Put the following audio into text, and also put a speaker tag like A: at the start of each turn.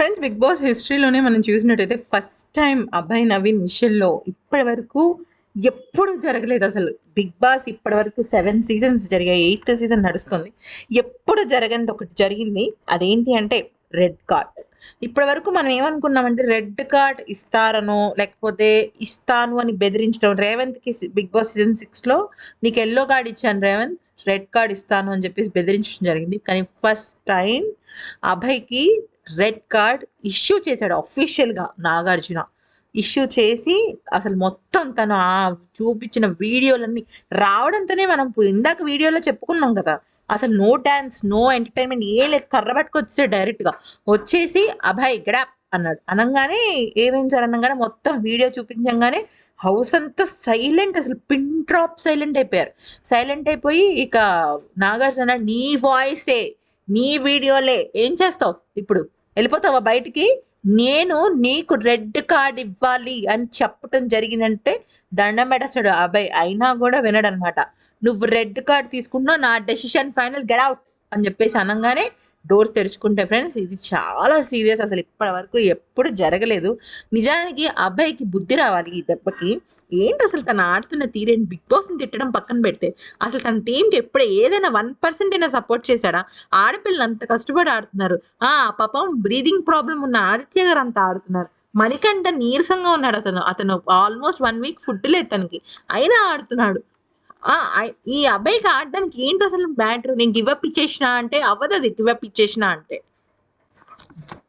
A: Friends big boss హిస్టరీలోనే మనం చూసినట్టయితే first time అబ్బాయి నవీన్ విషయంలో ఇప్పటి వరకు ఎప్పుడు జరగలేదు అసలు. బిగ్ బాస్ ఇప్పటి వరకు సెవెన్ సీజన్స్ జరిగాయి ఎయిత్ సీజన్ నడుస్తుంది. ఎప్పుడు జరగనిది ఒకటి జరిగింది అదేంటి అంటే రెడ్ కార్డ్ ఇప్పటి వరకు మనం ఏమనుకున్నామంటే రెడ్ కార్డ్ ఇస్తారనో లేకపోతే ఇస్తాను అని బెదిరించడం. రేవంత్కి బిగ్ బాస్ సీజన్ సిక్స్లో నీకు ఎల్లో కార్డ్ ఇచ్చాను రేవంత్ రెడ్ కార్డ్ ఇస్తాను అని చెప్పేసి బెదిరించడం జరిగింది. కానీ ఫస్ట్ టైం అభయ్కి రెడ్ కార్డ్ ఇష్యూ చేశాడు అఫీషియల్గా నాగార్జున. ఇష్యూ చేసి అసలు మొత్తం తను ఆ చూపించిన వీడియోలన్నీ రావడంతోనే మనం ఇందాక వీడియోలో చెప్పుకున్నాం కదా అసలు నో డాన్స్ నో ఎంటర్టైన్మెంట్ ఏ లేదు. కర్ర పట్టుకొచ్చే డైరెక్ట్గా వచ్చేసి అభయ్ ఇక్కడ అన్నాడు. అనగానే ఏమేం అనగానే మొత్తం వీడియో చూపించగానే హౌస్ అంతా సైలెంట్ అసలు పిన్ డ్రాప్ సైలెంట్ అయిపోయారు. సైలెంట్ అయిపోయి ఇక నాగార్జున నీ వాయిసే నీ వీడియోలే ఏం చేస్తావు? ఇప్పుడు వెళ్ళిపోతావా బయటికి? నేను నీకు రెడ్ కార్డ్ ఇవ్వాలి అని చెప్పటం జరిగిందంటే దండమెడసడు పెట్టేస్తాడు అబ్బాయి అయినా కూడా వినడనమాట. నువ్వు రెడ్ కార్డ్ తీసుకున్నా నా డెసిషన్ ఫైనల్ గెట్ అవుట్ అని చెప్పేసి అనగానే డోర్స్ తెరుచుకుంటే ఫ్రెండ్స్ ఇది చాలా సీరియస్ అసలు ఇప్పటి వరకు ఎప్పుడు జరగలేదు. నిజానికి అబ్బాయికి బుద్ధి రావాలి ఈ దెబ్బకి. ఏంటి అసలు తను ఆడుతున్న తీరేంటి బిగ్ బాస్ని తిట్టడం పక్కన పెడితే అసలు తన టీంకి ఎప్పుడు ఏదైనా వన్ పర్సెంట్ అయినా సపోర్ట్ చేశాడా? ఆడపిల్లలు అంత కష్టపడి ఆడుతున్నారు. ఆ పాపం బ్రీదింగ్ ప్రాబ్లం ఉన్న ఆదిత్య గారు అంత ఆడుతున్నారు. మణికంఠ నీరసంగా ఉన్నాడు అతను. అతను ఆల్మోస్ట్ వన్ వీక్ ఫుడ్ లేదు తనకి. అయినా ఆడుతున్నాడు. ఈ అబ్బాయికి ఆడడానికి ఏంటి అసలు మ్యాటర్ నేను గివప్ ఇచ్చేసిన అంటే అవ్వదు అది గివప్ ఇచ్చేసిన అంటే.